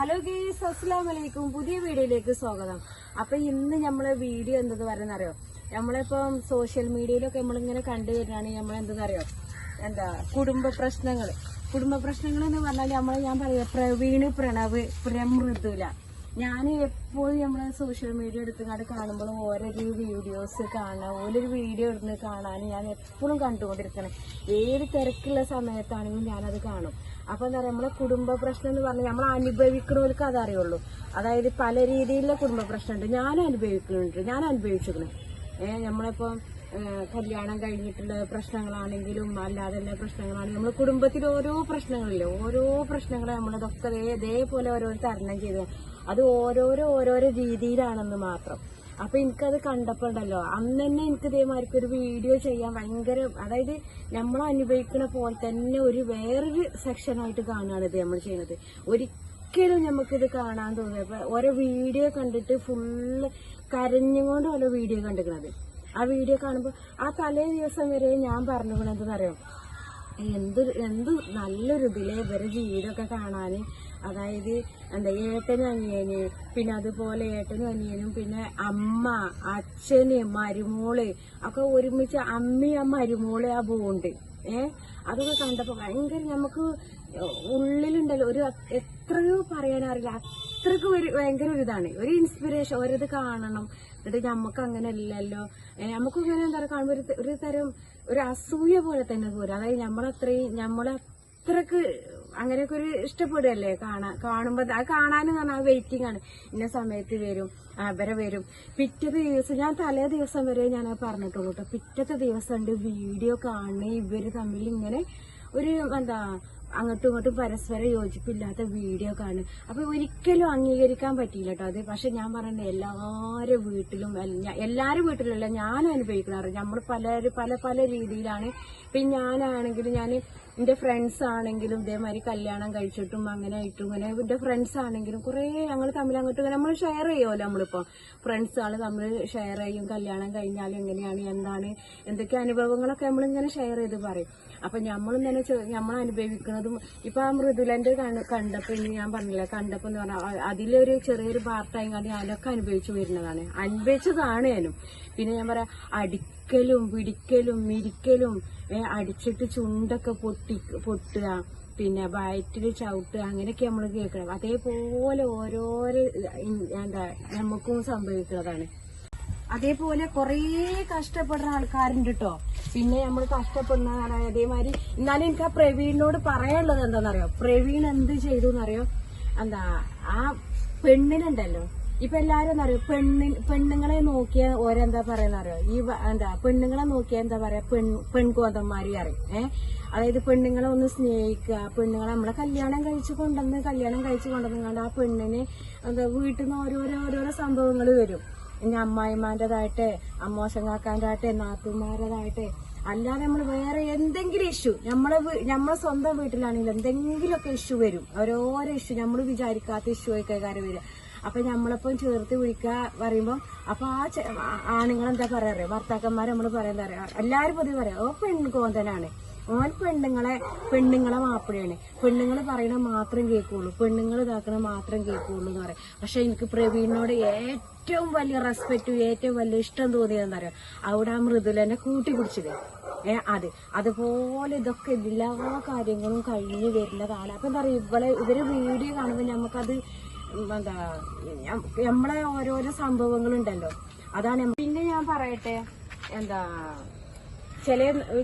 Hello ഗീസ് അസ്സാം വലൈക്കും പുതിയ വീഡിയോയിലേക്ക് സ്വാഗതം. അപ്പൊ ഇന്ന് നമ്മളെ വീഡിയോ എന്തെന്ന് പറയുന്നറിയോ നമ്മളിപ്പം സോഷ്യൽ മീഡിയയിലൊക്കെ നമ്മളിങ്ങനെ കണ്ടുവരുന്നതാണ് നമ്മൾ എന്തെന്നറിയോ? എന്താ കുടുംബ പ്രശ്നങ്ങൾ കുടുംബ പ്രശ്നങ്ങൾ എന്ന് പറഞ്ഞാൽ നമ്മൾ ഞാൻ പറയാം പ്രവീണ് പ്രണവ് പ്രമൃദുല. ഞാൻ എപ്പോഴും നമ്മൾ സോഷ്യൽ മീഡിയ എടുത്തുകൊണ്ട് കാണുമ്പോഴും ഓരോരു വീഡിയോസ് കാണാൻ ഓരോരു വീഡിയോ എടുത്ത് കാണാൻ ഞാൻ എപ്പോഴും കണ്ടുകൊണ്ടിരിക്കണം. ഏത് തിരക്കുള്ള സമയത്താണെങ്കിലും ഞാനത് കാണും. അപ്പം എന്താ പറയുക നമ്മളെ കുടുംബ പ്രശ്നം എന്ന് പറഞ്ഞാൽ നമ്മൾ അനുഭവിക്കുന്നവർക്ക് അതറിയുള്ളൂ അതായത് പല രീതിയിലുള്ള കുടുംബ പ്രശ്നമുണ്ട്. ഞാൻ അനുഭവിക്കുന്നുണ്ട് ഞാൻ അനുഭവിച്ചിരിക്കണം. ഏഹ് നമ്മളിപ്പം കല്യാണം കഴിഞ്ഞിട്ടുള്ള പ്രശ്നങ്ങളാണെങ്കിലും അല്ലാതെ തന്നെ പ്രശ്നങ്ങളാണെങ്കിലും നമ്മൾ കുടുംബത്തിൽ ഓരോ പ്രശ്നങ്ങളില്ലേ ഓരോ പ്രശ്നങ്ങൾ നമ്മളതൊക്കെ ഇതേപോലെ ഓരോ തരണം ചെയ്ത് അത് ഓരോരോ ഓരോരോ രീതിയിലാണെന്ന് മാത്രം. അപ്പൊ എനിക്കത് കണ്ടപ്പോ ഉണ്ടല്ലോ അന്ന് തന്നെ എനിക്ക് ഇതേമാതിരി ഒരു വീഡിയോ ചെയ്യാൻ ഭയങ്കര അതായത് നമ്മൾ അനുഭവിക്കുന്ന പോലെ തന്നെ ഒരു വേറൊരു സെക്ഷനായിട്ട് കാണുകയാണ് ഇത് നമ്മൾ ചെയ്യുന്നത് ഒരിക്കലും നമുക്കിത് കാണാൻ തോന്നിയപ്പോ ഓരോ വീഡിയോ കണ്ടിട്ട് ഫുള്ള് കരഞ്ഞുകൊണ്ട് ഓരോ വീഡിയോ കണ്ടിരിക്കണത്. ആ വീഡിയോ കാണുമ്പോൾ ആ തലേ ദിവസം വരെ ഞാൻ പറഞ്ഞു എന്തെന്നറിയോ എന്ത് എന്ത് നല്ലൊരു ഇതിലെ ഇവരെ ജീവിതമൊക്കെ കാണാൻ അതായത് എന്താ ഏട്ടനും അനിയന് പിന്നെ അതുപോലെ ഏട്ടനും അനിയനും പിന്നെ അമ്മ അച്ഛന് മരുമോൾ ഒക്കെ ഒരുമിച്ച് അമ്മയും മരുമോൾ ആ ബോണ്ട് ഏ? അതൊക്കെ കണ്ടപ്പോ ഭയങ്കര നമുക്ക് ഉള്ളിലുണ്ടല്ലോ. ഒരു എത്രയോ പറയാനറിയില്ല. അത്രയ്ക്ക് ഒരു ഭയങ്കര ഒരു ഇതാണ്. ഒരു ഇൻസ്പിറേഷൻ ഓരോത് കാണണം. എന്നിട്ട് നമുക്ക് അങ്ങനെ അല്ലല്ലോ നമുക്ക് ഇങ്ങനെ എന്താ പറയുക കാണുമ്പോൾ ഒരു തരം ഒരു അസൂയ പോലെ തന്നെ പോരും. അതായത് നമ്മളത്രയും നമ്മളത്രക്ക് അങ്ങനെയൊക്കെ ഒരു ഇഷ്ടപ്പെടുകയല്ലേ കാണാൻ കാണുമ്പോൾ അത് കാണാനും പറഞ്ഞാൽ ആ വെയിറ്റിംഗ് ആണ്. ഇന്ന സമയത്ത് വരും അവരെ വരും. പിറ്റത്തെ ദിവസം ഞാൻ തലേ ദിവസം വരെ ഞാൻ പറഞ്ഞിട്ടുള്ളൂ കേട്ടോ പിറ്റത്തെ ദിവസം ഉണ്ട് വീഡിയോ കാണുന്ന ഇവർ തമ്മിൽ ഇങ്ങനെ ഒരു എന്താ അങ്ങോട്ടും ഇങ്ങോട്ടും പരസ്പരം യോജിപ്പില്ലാത്ത വീഡിയോ കാണും. അപ്പൊ ഒരിക്കലും അംഗീകരിക്കാൻ പറ്റിയില്ല കേട്ടോ അത്. പക്ഷെ ഞാൻ പറഞ്ഞത് എല്ലാവരും വീട്ടിലും എല്ല- എല്ലാരും വീട്ടിലല്ല ഞാനും അനുഭവിക്കണറ് നമ്മൾ പലരും പല പല രീതിയിലാണ്. പിന്നെ ഞാനാണെങ്കിലും ഞാൻ എന്റെ ഫ്രണ്ട്സ് ആണെങ്കിലും ഇതേമാതിരി കല്യാണം കഴിച്ചിട്ടും അങ്ങനെ ആയിട്ടും ഇങ്ങനെ എന്റെ ഫ്രണ്ട്സ് ആണെങ്കിലും കുറെ ഞങ്ങൾ തമ്മിൽ അങ്ങോട്ട് നമ്മൾ ഷെയർ ചെയ്യുമല്ലോ ഫ്രണ്ട്സ് ആൾ നമ്മൾ ഷെയർ ചെയ്യും കല്യാണം കഴിഞ്ഞാലും എങ്ങനെയാണ് എന്താണ് എന്തൊക്കെ അനുഭവങ്ങളൊക്കെ നമ്മളിങ്ങനെ ഷെയർ ചെയ്ത് പറയും. അപ്പൊ നമ്മളും തന്നെ നമ്മൾ അനുഭവിക്കുന്നതും ഇപ്പൊ ആ മൃദുലന്റെ കണ്ട- കണ്ടപ്പോ ഞാൻ പറഞ്ഞില്ല കണ്ടപ്പോ എന്ന് പറഞ്ഞാൽ അതിലൊരു ചെറിയൊരു പാർട്ടായി കണ്ട് ഞാനൊക്കെ അനുഭവിച്ചു വരുന്നതാണ്. അനുഭവിച്ചതാണ് ഞാനും പിന്നെ ഞാൻ പറയാം അടിക്കലും പിടിക്കലും മിരിക്കലും അടിച്ചിട്ട് ചുണ്ടൊക്കെ പൊട്ടി പൊട്ടുക പിന്നെ വയറ്റിൽ ചവിട്ടുക അങ്ങനെയൊക്കെ നമ്മൾ കേൾക്കണം. അതേപോലെ ഓരോരോ എന്താ നമുക്കും സംഭവിക്കുന്നതാണ്. അതേപോലെ കുറേ കഷ്ടപ്പെടുന്ന ആൾക്കാരുണ്ട് കേട്ടോ പിന്നെ നമ്മൾ കഷ്ടപ്പെടുന്ന അതേമാതിരി എന്നാലും എനിക്ക് ആ പ്രവീണിനോട് പറയാനുള്ളത് എന്താണെന്നറിയോ പ്രവീൺ എന്ത് ചെയ്തു എന്നറിയോ എന്താ ആ പെണ്ണിനുണ്ടല്ലോ. ഇപ്പൊ എല്ലാരും എന്താ പറയുക പെണ്ണി പെണ്ണുങ്ങളെ നോക്കിയ ഓരെന്താ പറയുന്നറിയോ? ഈ എന്താ പെണ്ണുങ്ങളെ നോക്കിയ എന്താ പറയാ? പെൺ പെൺകോതന്മാരി അറിയും ഏഹ് അതായത് പെണ്ണുങ്ങളെ ഒന്ന് സ്നേഹിക്കുക പെണ്ണുങ്ങളെ നമ്മളെ കല്യാണം കഴിച്ചു കൊണ്ടുവന്ന് കല്യാണം കഴിച്ചു കൊണ്ടുവന്നുകൊണ്ട് ആ പെണ്ണിനെ എന്താ വീട്ടിൽ നിന്ന് ഓരോരോ ഓരോരോ സംഭവങ്ങൾ വരും. ഇനി അമ്മായിമാന്റെതായിട്ടെ അമ്മോശങ്ങാക്കാന്റെതായിട്ട് നാത്തുമാരതായിട്ടെ അല്ലാതെ നമ്മൾ വേറെ എന്തെങ്കിലും ഇഷ്യൂ നമ്മളെ നമ്മളെ സ്വന്തം വീട്ടിലാണെങ്കിലും എന്തെങ്കിലുമൊക്കെ ഇഷ്യൂ വരും. ഓരോരോ ഇഷ്യൂ നമ്മൾ വിചാരിക്കാത്ത ഇഷ്യൂ ഒക്കെ കാര്യം വരും അപ്പൊ നമ്മളിപ്പം ചേർത്ത് വിളിക്കുക പറയുമ്പോൾ അപ്പൊ ആ ആണുങ്ങൾ എന്താ പറയാ ഭർത്താക്കന്മാർ നമ്മൾ പറയാൻ പറയാ? എല്ലാരും പൊതുവെ പറയാം ഓ പെൺകോന്തനാണ്. ഓൻ പെണ്ണുങ്ങളെ പെണ്ണുങ്ങളെ മാപ്പിളയാണ്. പെണ്ണുങ്ങൾ പറയണ മാത്രം കേൾക്കുള്ളൂ പെണ്ണുങ്ങൾ ഇതാക്കണ മാത്രം കേൾക്കുള്ളൂ എന്ന് പറയും. പക്ഷെ എനിക്ക് പ്രവീണിനോട് ഏറ്റവും വലിയ റെസ്പെക്റ്റും ഏറ്റവും വലിയ ഇഷ്ടം തോന്നിയതെന്ന് പറയാം അവിടെ ആ മൃദുലനെ കൂട്ടി പിടിച്ചത്. ഏ അത്. അതുപോലെ ഇതൊക്കെ എല്ലാ കാര്യങ്ങളും കഴിഞ്ഞു വരുന്നതാണ്. അപ്പൊ എന്താ പറയുക ഇവളെ ഇവർ വീഡിയോ കാണുമ്പോൾ നമുക്കത് എന്താ നമ്മളെ ഓരോരോ സംഭവങ്ങളുണ്ടല്ലോ. അതാണ് പിന്നെ ഞാൻ പറയട്ടെ എന്താ ചില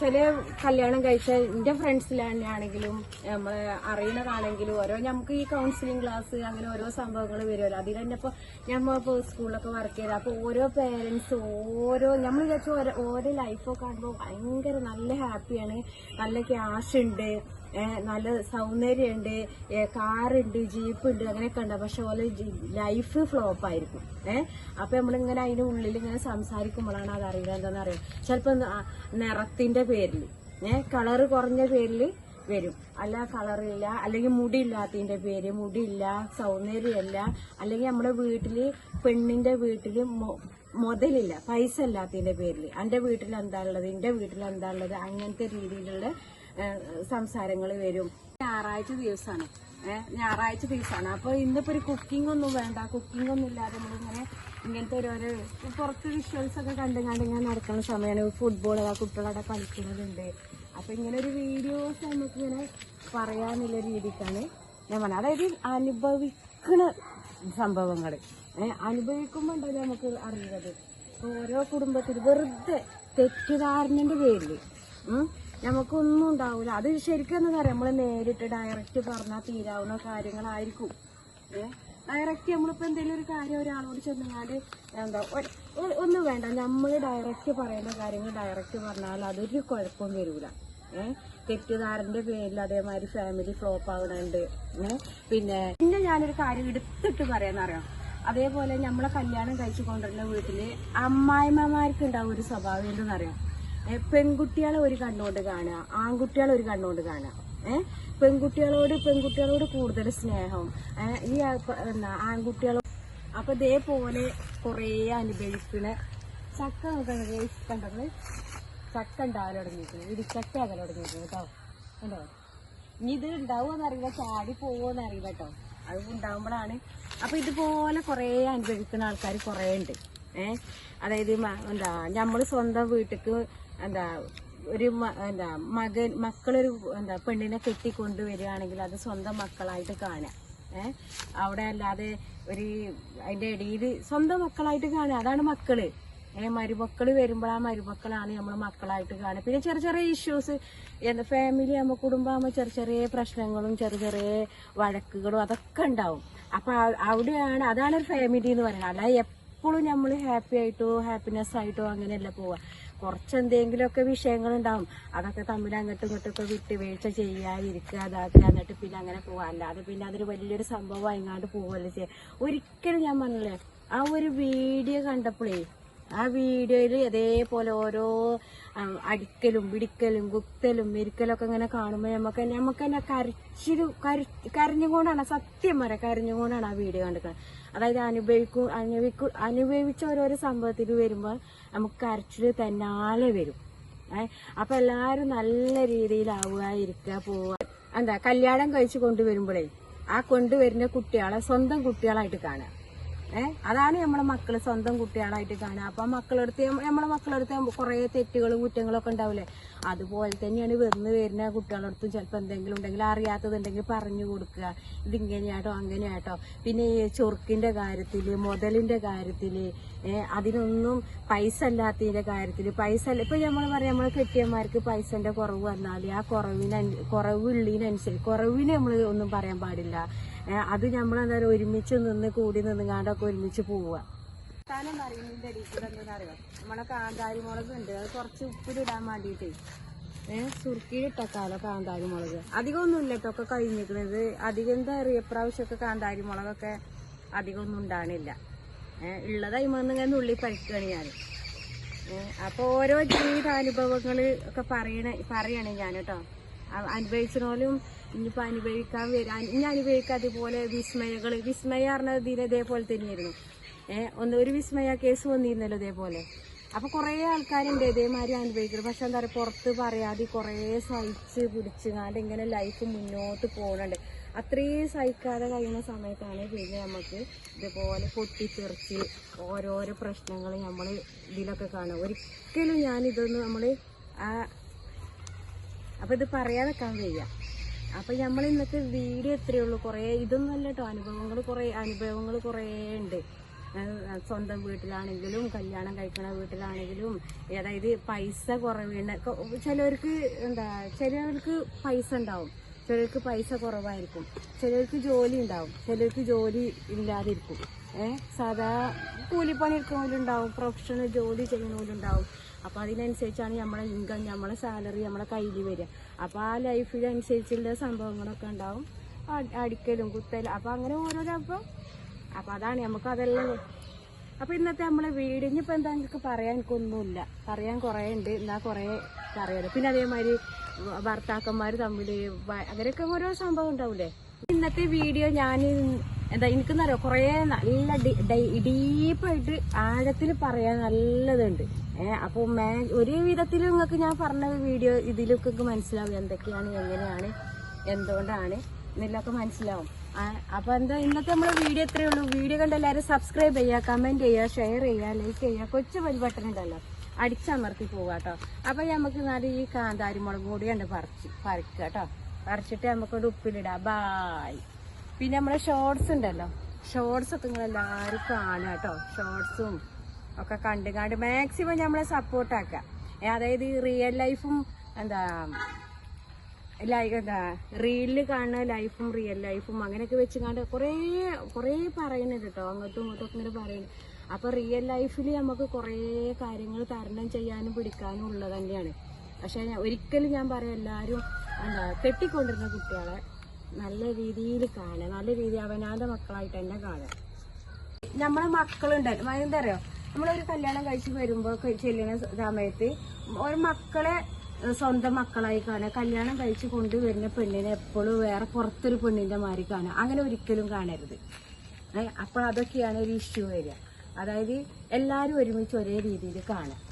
ചില കല്യാണം കഴിച്ച എന്റെ ഫ്രണ്ട്സിലാണെങ്കിലും നമ്മളെ അറിയണതാണെങ്കിലും ഓരോ നമുക്ക് ഈ കൗൺസിലിംഗ് ക്ലാസ് അങ്ങനെ ഓരോ സംഭവങ്ങൾ വരുമല്ലോ അതിൽ തന്നെ ഇപ്പൊ ഇപ്പൊ സ്കൂളിലൊക്കെ വർക്ക് ചെയ്ത് അപ്പൊ ഓരോ പേരൻസ് ഓരോ നമ്മൾ വിചാരിച്ച ഓരോ ലൈഫൊക്കെ കാണുമ്പോൾ ഭയങ്കര നല്ല ഹാപ്പിയാണ് നല്ല ക്യാഷ് ഉണ്ട്. നല്ല സൗന്ദര്യമുണ്ട് കാറുണ്ട് ജീപ്പ് ഉണ്ട് അങ്ങനെയൊക്കെ ഉണ്ട്. പക്ഷെ ഓലെ ലൈഫ് ഫ്ലോപ്പ് ആയിരിക്കും. ഏഹ് അപ്പൊ നമ്മളിങ്ങനെ അതിന്റെ ഉള്ളിൽ ഇങ്ങനെ സംസാരിക്കുമ്പോഴാണ് അത് അറിയുക. എന്താണെന്ന് അറിയാം? ചിലപ്പോ നിറത്തിന്റെ പേരിൽ ഏഹ് കളറ് കുറഞ്ഞ പേരിൽ വരും. അല്ല കളറില്ല അല്ലെങ്കിൽ മുടി ഇല്ലാത്തതിന്റെ പേര് മുടിയില്ല സൗന്ദര്യമല്ല അല്ലെങ്കിൽ നമ്മുടെ വീട്ടിൽ പെണ്ണിന്റെ വീട്ടിൽ മുതലില്ല പൈസ ഇല്ലാത്തതിന്റെ പേരിൽ എന്റെ വീട്ടിൽ എന്താ ഉള്ളത്? എന്റെ വീട്ടിൽ എന്താ ഉള്ളത്? അങ്ങനത്തെ രീതിയിലുള്ള സംസാരങ്ങൾ വരും. ഞായറാഴ്ച ദിവസമാണ് ഞായറാഴ്ച ദിവസമാണ് അപ്പോൾ ഇന്നിപ്പോ ഒരു കുക്കിംഗ് ഒന്നും വേണ്ട. കുക്കിംഗ് ഒന്നും ഇല്ലാതെ നമ്മളിങ്ങനെ ഇങ്ങനത്തെ ഓരോരോ പുറത്ത് വിഷ്വൽസ് ഒക്കെ കണ്ടു കണ്ട് ഇങ്ങനെ നടക്കുന്ന സമയമാണ് ഫുട്ബോൾ ആ കുട്ടികളവിടെ കളിക്കുന്നതുണ്ട്. അപ്പോൾ ഇങ്ങനെ ഒരു വീഡിയോസ് നമുക്ക് ഇങ്ങനെ പറയാനുള്ള രീതിക്കാണ് ഞാൻ പറഞ്ഞത്. അതായത് അനുഭവിക്കണ സംഭവങ്ങൾ അനുഭവിക്കുമ്പോൾ ഉണ്ടല്ലോ നമുക്ക് അറിയുന്നത്? ഓരോ കുടുംബത്തിൽ വെറുതെ തെറ്റിദ്ധാരണന്റെ പേരിൽ നമുക്കൊന്നും ഉണ്ടാവില്ല അത് ശരിക്കും എന്താ നമ്മൾ നേരിട്ട് ഡയറക്റ്റ് പറഞ്ഞാൽ തീരാവുന്ന കാര്യങ്ങളായിരിക്കും. ഡയറക്റ്റ് നമ്മളിപ്പോ എന്തെങ്കിലും ഒരു കാര്യം ഒരാളോട് ചെന്നാൽ എന്താ ഒന്നും വേണ്ട. നമ്മൾ ഡയറക്റ്റ് പറയേണ്ട കാര്യങ്ങൾ ഡയറക്റ്റ് പറഞ്ഞാൽ അതൊരു കുഴപ്പം വരൂല. ഏഹ് തെറ്റുകാരന്റെ പേരിൽ അതേമാതിരി ഫാമിലി ഫ്ലോപ്പ് ആവണുണ്ട്. പിന്നെ പിന്നെ ഞാനൊരു കാര്യം എടുത്തിട്ട് പറയാന്നറിയാം അതേപോലെ നമ്മളെ കല്യാണം കഴിച്ചു കൊണ്ടുവരുന്ന വീട്ടിൽ അമ്മായിമ്മമാർക്ക് ഉണ്ടാവും ഒരു സ്വഭാവം എന്തെന്നറിയാം പെൺകുട്ടികളെ ഒരു കണ്ണുകൊണ്ട് കാണുക ആൺകുട്ടികളെ ഒരു കണ്ണുകൊണ്ട് കാണുക. ഏഹ് പെൺകുട്ടികളോട് പെൺകുട്ടികളോട് കൂടുതൽ സ്നേഹം. ഈ എന്താ ആൺകുട്ടികളോ അപ്പൊ ഇതേപോലെ കുറേ അനുഭവിക്കണ ചക്ക നോക്കണത് കണ്ടത് ചക്ക ഉണ്ടാവല തുടങ്ങിയിരിക്കുന്നു ഇടിച്ചക്ക ആകൽ തുടങ്ങിയിരിക്കുന്നു കേട്ടോ. കണ്ടോ? ഇനി ഇത് ഉണ്ടാവുമെന്ന് അറിയില്ല. ചാടി പോവോന്ന് അറിയില്ല കേട്ടോ. അത് ഉണ്ടാവുമ്പോഴാണ്. അപ്പൊ ഇതുപോലെ കുറേ അനുഭവിക്കുന്ന ആൾക്കാർ കുറേ ഉണ്ട്. ഏഹ് അതായത് എന്താ നമ്മൾ സ്വന്തം വീട്ടിക്ക് എന്താ ഒരു എന്താ മകൻ മക്കളൊരു എന്താ പെണ്ണിനെ കെട്ടി കൊണ്ടുവരികയാണെങ്കിൽ അത് സ്വന്തം മക്കളായിട്ട് കാണുക. ഏഹ് അവിടെ അല്ലാതെ ഒരു അതിന്റെ ഇടയിൽ സ്വന്തം മക്കളായിട്ട് കാണുക. അതാണ് മക്കൾ. ഏഹ് മരുമക്കൾ വരുമ്പോൾ ആ മരുമക്കളാണ് നമ്മൾ മക്കളായിട്ട് കാണുക. പിന്നെ ചെറിയ ചെറിയ ഇഷ്യൂസ് എന്താ ഫാമിലി ആകുമ്പോൾ കുടുംബമാകുമ്പോൾ ചെറിയ ചെറിയ പ്രശ്നങ്ങളും ചെറിയ ചെറിയ വഴക്കുകളും അതൊക്കെ ഉണ്ടാവും. അപ്പൊ അവിടെയാണ് അതാണ് ഒരു ഫാമിലി എന്ന് പറയുന്നത്. അല്ല എപ്പോഴും നമ്മൾ ഹാപ്പി ആയിട്ടോ ഹാപ്പിനെസ് ആയിട്ടോ അങ്ങനെയല്ല പോവുക. കുറച്ച് എന്തെങ്കിലുമൊക്കെ വിഷയങ്ങൾ ഉണ്ടാവും അതൊക്കെ തമ്മിൽ അങ്ങോട്ടും ഇങ്ങോട്ടൊക്കെ വിട്ടുവീഴ്ച ചെയ്യുക ഇരിക്കുക അതാക്കുക എന്നിട്ട് പിന്നെ അങ്ങനെ പോവുക. അല്ലാതെ പിന്നെ അതൊരു വലിയൊരു സംഭവം എങ്ങാണ്ട് പോവല്ലേ ചെയ്യുക ഒരിക്കലും ഞാൻ പറഞ്ഞില്ലേ ആ ഒരു വീഡിയോ കണ്ടപ്പോഴേ ആ വീഡിയോയിൽ അതേപോലെ ഓരോ അടിക്കലും പിടിക്കലും കുത്തലും മെരിക്കലൊക്കെ ഇങ്ങനെ കാണുമ്പോൾ നമുക്ക് നമുക്ക് തന്നെ കരച്ചിരു കരി കരഞ്ഞുകൊണ്ടാണ് സത്യം വരെ കരഞ്ഞുകൊണ്ടാണ് ആ വീഡിയോ കണ്ടിരിക്കുന്നത് അതായത് അനുഭവിക്കും അനുഭവിക്കും അനുഭവിച്ച ഓരോരോ സംഭവത്തിൽ വരുമ്പോൾ നമുക്ക് കരച്ചിൽ തന്നാലെ വരും. അപ്പൊ എല്ലാരും നല്ല രീതിയിലാവുക ഇരിക്കുക പോവുക. എന്താ കല്യാണം കഴിച്ചു കൊണ്ടുവരുമ്പോഴേ ആ കൊണ്ടുവരുന്ന കുട്ടികളെ സ്വന്തം കുട്ടികളായിട്ട് കാണുക. ഏഹ് അതാണ് നമ്മളെ മക്കൾ സ്വന്തം കുട്ടികളായിട്ട് കാണുക. അപ്പൊ മക്കളെടുത്ത് നമ്മ- നമ്മളെ മക്കളെടുത്ത് കുറെ തെറ്റുകളും കുറ്റങ്ങളും ഒക്കെ ഉണ്ടാവില്ലേ അതുപോലെ തന്നെയാണ് വന്ന് വരുന്ന കുട്ടികളടുത്തും ചിലപ്പോൾ എന്തെങ്കിലും ഉണ്ടെങ്കിൽ അറിയാത്തതുണ്ടെങ്കിൽ പറഞ്ഞു കൊടുക്കുക. ഇതിങ്ങനെയാട്ടോ അങ്ങനെയാട്ടോ. പിന്നെ ഈ ചൊറുക്കിന്റെ കാര്യത്തിൽ മുതലിന്റെ കാര്യത്തിൽ ഏഹ് അതിനൊന്നും പൈസ അല്ലാത്തതിന്റെ കാര്യത്തിൽ പൈസ അല്ല ഇപ്പൊ നമ്മൾ പറയാം നമ്മളെ കെട്ടിയന്മാർക്ക് പൈസന്റെ കുറവ് വന്നാൽ ആ കുറവിന് കുറവുള്ളതിനനുസരിച്ച് കുറവിന് നമ്മൾ ഒന്നും പറയാൻ പാടില്ല. അത് നമ്മൾ എന്താ ഒരുമിച്ച് നിന്ന് കൂടി നിന്ന് നിന്നുകാണ്ടൊക്കെ ഒരുമിച്ച് പോവുക. താനം നമ്മളെ കാന്താരി മുളക് ഉണ്ട്. അത് കുറച്ച് ഉപ്പിലിടാൻ വേണ്ടിയിട്ടേ ഏഹ് സുർക്കിയിലിട്ടക്കാലോ കാന്താരി മുളക് അധികം ഒന്നും ഇല്ല കേട്ടോ ഒക്കെ കഴിഞ്ഞിരിക്കുന്നത് അധികം എന്താ അറിയാം? ഇപ്രാവശ്യമൊക്കെ കാന്താരി മുളകൊക്കെ അധികം ഒന്നും ഉണ്ടാകണില്ല ഏഹ് ഉള്ളതായി വന്നിങ്ങനെ ഉള്ളി പഴിക്കുകയാണ് ഞാൻ അപ്പൊ ഓരോ ജീവിതാനുഭവങ്ങൾ ഒക്കെ പറയണ പറയണേ ഞാൻ കേട്ടോ അനുഭവിച്ചോലും ഇനിയിപ്പോൾ അനുഭവിക്കാൻ വരാൻ ഇനി അനുഭവിക്കാതെ അതുപോലെ വിസ്മയകൾ വിസ്മയ പറഞ്ഞ ഇതിന് ഇതേപോലെ തന്നെയായിരുന്നു. ഏഹ് ഒന്ന് ഒരു വിസ്മയ കേസ് വന്നിരുന്നല്ലോ ഇതേപോലെ. അപ്പൊ കുറേ ആൾക്കാരുണ്ട് ഇതേമാതിരി അനുഭവിക്കുന്നത്. പക്ഷെ എന്താ പറയുക പുറത്ത് പറയാതെ കുറേ സഹിച്ച് പിടിച്ചുകാണ്ട് ഇങ്ങനെ ലൈഫ് മുന്നോട്ട് പോകുന്നുണ്ട് അത്രയും സഹിക്കാതെ കഴിയുന്ന സമയത്താണ് പിന്നെ നമുക്ക് ഇതുപോലെ പൊട്ടിത്തെറിച്ച് ഓരോരോ പ്രശ്നങ്ങൾ നമ്മൾ ഇതിലൊക്കെ കാണുക. ഒരിക്കലും ഞാൻ ഇതൊന്നും നമ്മൾ ആ അപ്പൊ ഇത് പറയാതെക്കാൻ വയ്യ. അപ്പൊ നമ്മൾ ഇന്നത്തെ വീഡിയോ എത്രയേ ഉള്ളൂ. കുറേ ഇതൊന്നും അല്ല കേട്ടോ അനുഭവങ്ങൾ കുറേ അനുഭവങ്ങൾ കുറേ ഉണ്ട്. സ്വന്തം വീട്ടിലാണെങ്കിലും കല്യാണം കഴിക്കണ വീട്ടിലാണെങ്കിലും അതായത് പൈസ കുറവുണ്ട് ചിലവർക്ക് എന്താ ചിലവർക്ക് പൈസ ഉണ്ടാവും. ചിലർക്ക് പൈസ കുറവായിരിക്കും. ചിലർക്ക് ജോലി ഉണ്ടാവും. ചിലർക്ക് ജോലി ഇല്ലാതിരിക്കും. ഏഹ് സാധാ കൂലിപ്പണി എടുക്കുന്നവരുണ്ടാവും പ്രൊഫഷണൽ ജോലി ചെയ്യുന്നവരുണ്ടാവും. അപ്പൊ അതിനനുസരിച്ചാണ് നമ്മളെ ഇൻകം നമ്മളെ സാലറി നമ്മളെ കയ്യിൽ വരിക. അപ്പോൾ ആ ലൈഫിനനുസരിച്ചുള്ള സംഭവങ്ങളൊക്കെ ഉണ്ടാവും. അടി- അടിക്കലും കുത്തലും. അപ്പോൾ അങ്ങനെ ഓരോരോ അപ്പം അപ്പോൾ അതാണ് നമുക്ക് അതെല്ലാം അപ്പോൾ ഇന്നത്തെ നമ്മളെ വീട് ഇനിയിപ്പോ എന്താ നിങ്ങൾക്ക് പറയാൻ എനിക്കൊന്നുമില്ല പറയാൻ കുറേ ഉണ്ട്. എന്നാ കുറേ പറയാലോ. പിന്നെ അതേമാതിരി ഭർത്താക്കന്മാർ തമ്മിൽ അങ്ങനെയൊക്കെ ഓരോ സംഭവം ഉണ്ടാവില്ലേ ഇന്നത്തെ വീഡിയോ ഞാൻ എന്താ എനിക്കെന്നറിയോ കുറേ നല്ല ഡീപ്പായിട്ട് ആഴത്തിൽ പറയാൻ നല്ലതുണ്ട്. ഏഹ് അപ്പൊ മേ ഒരു വിധത്തിൽ നിങ്ങൾക്ക് ഞാൻ പറഞ്ഞ വീഡിയോ ഇതിലൊക്കെ മനസ്സിലാവും എന്തൊക്കെയാണ് എങ്ങനെയാണ് എന്തുകൊണ്ടാണ് എന്നെല്ലാം മനസ്സിലാവും. അപ്പോൾ അപ്പൊ എന്താ ഇന്നത്തെ നമ്മുടെ വീഡിയോ ഇത്രയേ ഉള്ളൂ. വീഡിയോ കണ്ട് എല്ലാവരും സബ്സ്ക്രൈബ് ചെയ്യുക കമന്റ് ചെയ്യുക ഷെയർ ചെയ്യുക ലൈക്ക് ചെയ്യുക കൊച്ചു വലിയ ബട്ടൺ ഉണ്ടല്ലോ. അടിച്ചമർത്തി പോവാ കേട്ടോ അപ്പൊ നമുക്ക് നാല് ഈ കാന്താരി മുളക് കൂടി ഉണ്ട് പറിച്ച് പറിക്കുക കേട്ടോ പറിച്ചിട്ട് നമുക്കൊരു ഉപ്പിലിടാം. ബായ് പിന്നെ നമ്മളെ ഷോർട്സ് ഉണ്ടല്ലോ. ഷോർട്സ് ഒക്കെ നിങ്ങൾ എല്ലാവരും കാണുക കേട്ടോ ഷോർട്സും ഒക്കെ കണ്ടും കണ്ട് മാക്സിമം നമ്മളെ സപ്പോർട്ട് ആക്കുക അതായത് ഈ റിയൽ ലൈഫും എന്താ ലൈഫ് എന്താ റീലിൽ കാണുന്ന ലൈഫും റിയൽ ലൈഫും അങ്ങനെയൊക്കെ വെച്ച് കണ്ട് കുറേ കുറേ പറയുന്നത് കേട്ടോ അങ്ങോട്ടും ഇങ്ങോട്ടും ഒക്കെ ഇങ്ങനെ പറയുന്നത് അപ്പോൾ റിയൽ ലൈഫിൽ നമുക്ക് കുറേ കാര്യങ്ങൾ തരണം ചെയ്യാനും പിടിക്കാനും ഉള്ളത് തന്നെയാണ്. പക്ഷേ ഒരിക്കലും ഞാൻ പറയാം എല്ലാവരും എന്താ കെട്ടിക്കൊണ്ടിരുന്ന കുട്ടികളെ നല്ല രീതിയിൽ കാണുക. നല്ല രീതിയിൽ അവനാഥ മക്കളായിട്ട് തന്നെ കാണുക. നമ്മളെ മക്കളുണ്ട്. എന്താ അറിയോ? നമ്മളൊരു കല്യാണം കഴിച്ച് വരുമ്പോ ചെല്ലുന്ന സമയത്ത് ഒരു മക്കളെ സ്വന്തം മക്കളായി കാണുക. കല്യാണം കഴിച്ച് കൊണ്ടുവരുന്ന പെണ്ണിനെ എപ്പോഴും വേറെ പുറത്തൊരു പെണ്ണിന്റെ മാതിരി കാണുക. അങ്ങനെ ഒരിക്കലും കാണരുത്. അപ്പോൾ അതൊക്കെയാണ് ഒരു ഇഷ്യൂ വരിക. അതായത് എല്ലാവരും ഒരുമിച്ച് ഒരേ രീതിയിൽ കാണുക.